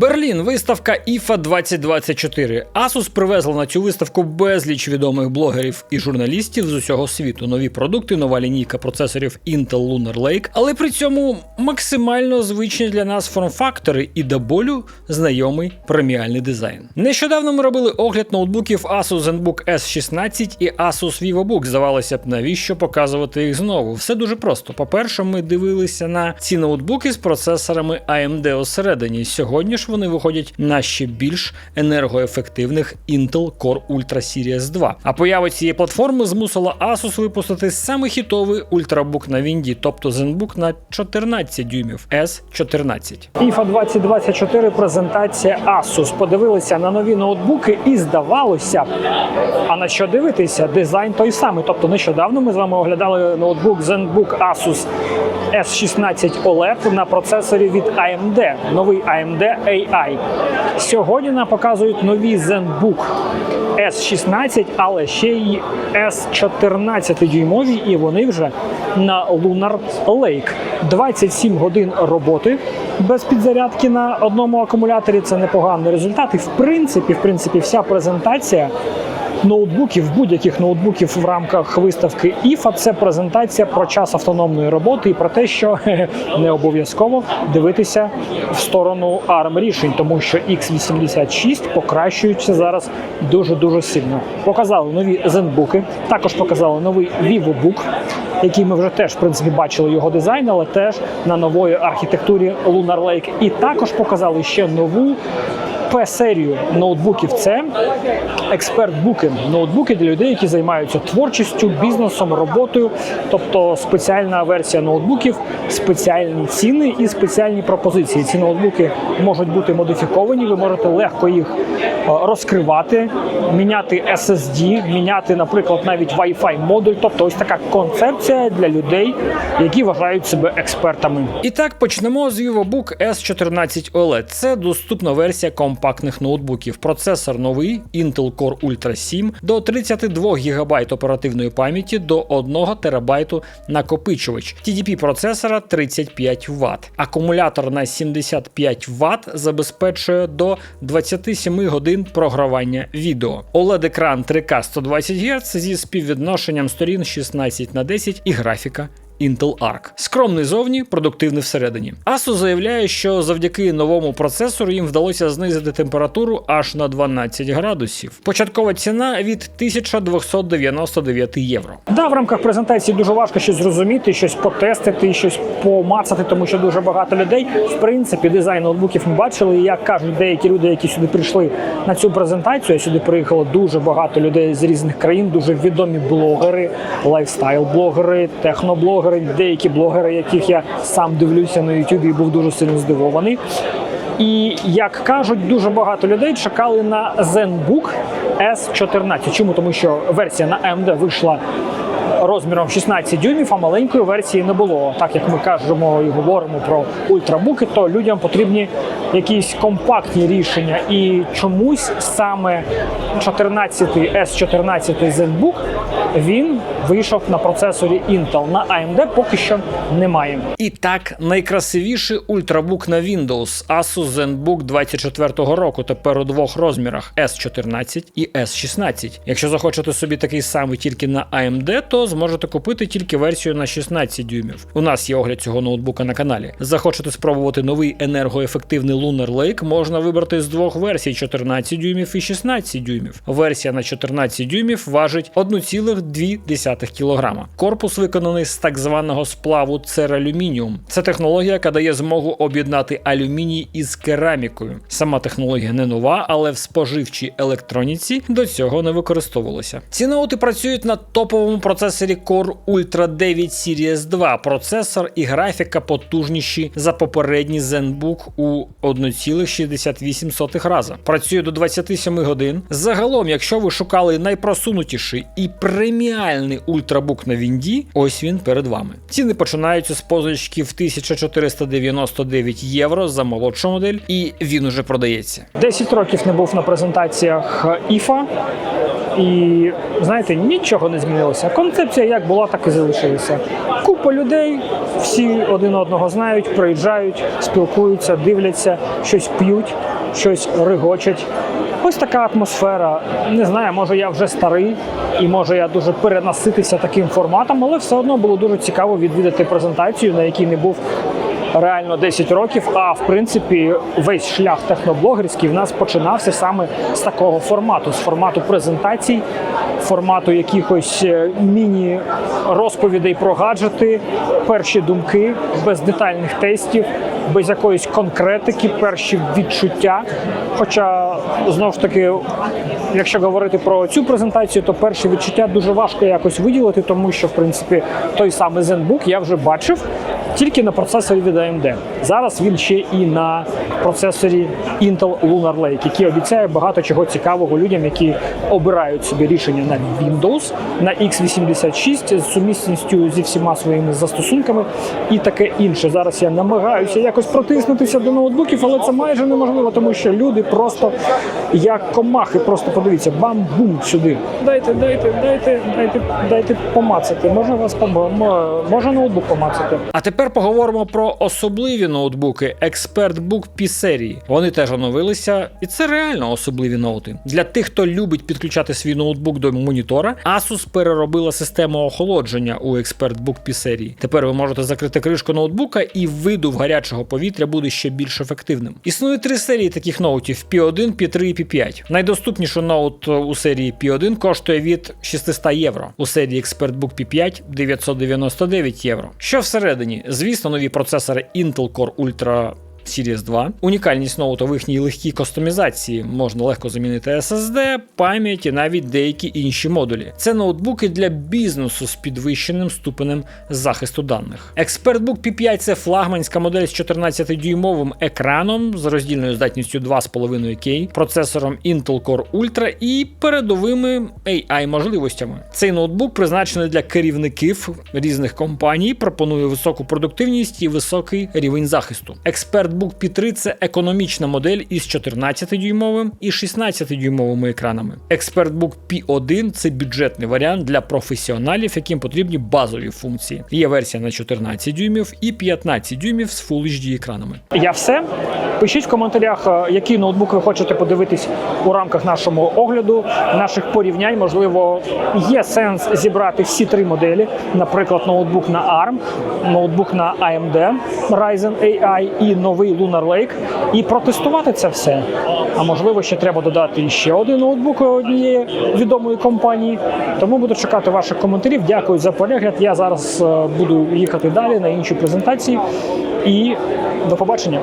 Берлін, виставка IFA 2024. Asus привезла на цю виставку безліч відомих блогерів і журналістів з усього світу. Нові продукти, нова лінійка процесорів Intel Lunar Lake, але при цьому максимально звичні для нас форм-фактори і до болю знайомий преміальний дизайн. Нещодавно ми робили огляд ноутбуків Asus ZenBook S16 і Asus VivoBook. Здавалося б, навіщо показувати їх знову? Все дуже просто. По-перше, ми дивилися на ці ноутбуки з процесорами AMD усередині. Сьогодні ж вони виходять на ще більш енергоефективних Intel Core Ultra Series 2. А поява цієї платформи змусила Asus випустити саме хітовий ультрабук на Вінді, тобто ZenBook на 14 дюймів S14. IFA 2024 презентація Asus. Подивилися на нові ноутбуки і здавалося а на що дивитися? Дизайн той самий. Тобто нещодавно ми з вами оглядали ноутбук ZenBook Asus S16 OLED на процесорі від AMD, новий AMD AI. Сьогодні нам показують нові ZenBook S16, але ще й S14 дюймові, і вони вже на Lunar Lake. 27 годин роботи без підзарядки на одному акумуляторі. Це непоганий результат. І в принципі, в принципі, вся презентація ноутбуків, будь-яких ноутбуків в рамках виставки IFA – це презентація про час автономної роботи і про те, що не обов'язково дивитися в сторону ARM рішень, тому що x86 покращуються зараз дуже дуже сильно. Показали нові ZenBook, також показали новий VivoBook, який ми вже теж в принципі бачили його дизайн, але теж на нової архітектурі Lunar Lake. І також показали ще нову P-серію ноутбуків. Це експерт-буки, ноутбуки для людей, які займаються творчістю, бізнесом, роботою. Тобто спеціальна версія ноутбуків, спеціальні ціни і спеціальні пропозиції. Ці ноутбуки можуть бути модифіковані. Ви можете легко їх розкривати, міняти SSD, міняти, наприклад, навіть Wi-Fi модуль. Тобто, ось така концепція для людей, які вважають себе експертами. І так почнемо з VivoBook S14 OLED. Це доступна версія компактних ноутбуків. Процесор новий Intel Core Ultra 7 до 32 ГБ оперативної пам'яті до 1 ТБ накопичувач. TDP процесора 35 Вт. Акумулятор на 75 Вт забезпечує до 27 годин програвання відео. oled екран 3К 120 Гц зі співвідношенням сторін 16 на 10 і графіка Intel Arc. Скромний зовні, продуктивний всередині. Asus заявляє, що завдяки новому процесору їм вдалося знизити температуру аж на 12 градусів. Початкова ціна від 1299 євро. Да, в рамках презентації дуже важко щось зрозуміти, щось потестити, щось помацати, тому що дуже багато людей. В принципі, дизайн ноутбуків ми бачили. І як кажуть деякі люди, які сюди прийшли на цю презентацію. Сюди приїхало дуже багато людей з різних країн, дуже відомі блогери, лайфстайл-блогери, техноблогери, деякі блогери, яких я сам дивлюся на Ютубі, і був дуже сильно здивований. І як кажуть, дуже багато людей чекали на ZenBook S14. Чому? Тому що версія на AMD вийшла розміром 16 дюймів, а маленької версії не було. Так як ми кажемо і говоримо про ультрабуки, то людям потрібні якісь компактні рішення. І чомусь саме 14 S14 ZenBook він вийшов на процесорі Intel. На AMD поки що немає. І так, найкрасивіший ультрабук на Windows Asus ZenBook 24-го року. Тепер у двох розмірах S14 і S16. Якщо захочете собі такий самий тільки на AMD, то зможете купити тільки версію на 16 дюймів. У нас є огляд цього ноутбука на каналі. Захочете спробувати новий енергоефективний Lunar Lake, можна вибрати з двох версій 14 дюймів і 16 дюймів. Версія на 14 дюймів важить 1,2 кг. Корпус виконаний з так званого сплаву цералюмініум. Це технологія, яка дає змогу об'єднати алюміній із керамікою. Сама технологія не нова, але в споживчій електроніці до цього не використовувалося. Ці ноути працюють на топовому процесорі Core Ultra 9 Series 2. Процесор і графіка потужніші за попередній ZenBook у 1,68 рази. Працює до 27 годин. Загалом, якщо ви шукали найпросунутіший і преміальний ультрабук на Вінді, ось він перед вами. Ціни починаються з позички в 1499 євро за молодшу модель, і він уже продається. 10 років не був на презентаціях IFA. І знаєте, нічого не змінилося. Концепція як була, так і залишилася. Купа людей, всі один одного знають, приїжджають, спілкуються, дивляться, щось п'ють, щось ригочать. Ось така атмосфера. Не знаю, може я вже старий, і може я дуже перенаситися таким форматом, але все одно було дуже цікаво відвідати презентацію, на якій не був реально 10 років. А в принципі, весь шлях техноблогерський в нас починався саме з такого формату, з формату презентацій, формату якихось е, міні-розповідей про гаджети, перші думки, без детальних тестів, без якоїсь конкретики, перші відчуття. Хоча знову ж таки, якщо говорити про цю презентацію, то перші відчуття дуже важко якось виділити, тому що в принципі той самий ZenBook я вже бачив тільки на процесорі від AMD. Зараз він ще і на процесорі Intel Lunar Lake, який обіцяє багато чого цікавого людям, які обирають собі рішення на Windows, на x86 з сумісністю зі всіма своїми застосунками і таке інше. Зараз я намагаюся якось протиснутися до ноутбуків, але це майже неможливо, тому що люди просто як комахи, просто подивіться, бам-бум сюди. Дайте, дайте, дайте, дайте, дайте помацати. Можна вас пом- може ноутбук помацати. А тепер поговоримо про особливі ноутбуки ExpertBook P серії. Вони теж оновилися, і це реально особливі ноути. Для тих, хто любить підключати свій ноутбук до монітора, Asus переробила систему охолодження у ExpertBook P серії. Тепер ви можете закрити кришку ноутбука, і видув гарячого повітря буде ще більш ефективним. Існує три серії таких ноутів: P1, P3 і P5. Найдоступніший ноут у серії P1 коштує від 600 євро. У серії ExpertBook P5 999 євро. Що всередині? Звісно, нові процесори Intel Core Ultra Series 2. Унікальність ноута в їхній легкій кастомізації можна легко замінити SSD, пам'ять і навіть деякі інші модулі. Це ноутбуки для бізнесу з підвищеним ступенем захисту даних. ExpertBook P5 це флагманська модель з 14-дюймовим екраном з роздільною здатністю 2,5K, процесором Intel Core Ultra і передовими AI можливостями. Цей ноутбук призначений для керівників різних компаній, пропонує високу продуктивність і високий рівень захисту. ExpertBook P3 це економічна модель із 14-дюймовим і 16-дюймовими екранами. ExpertBook P1 це бюджетний варіант для професіоналів, яким потрібні базові функції. Є версія на 14 дюймів і 15 дюймів з Full HD екранами. Я все. Пишіть в коментарях, е, який ноутбук ви хочете подивитись у рамках нашого огляду, наших порівнянь. Можливо, є сенс зібрати всі три моделі, наприклад, ноутбук на ARM, ноутбук на AMD Ryzen AI і новий Lunar Lake, і протестувати це все. А можливо, ще треба додати ще один ноутбук однієї відомої компанії. Тому буду чекати ваших коментарів. Дякую за перегляд. Я зараз е, буду їхати далі на інші презентації. І до побачення.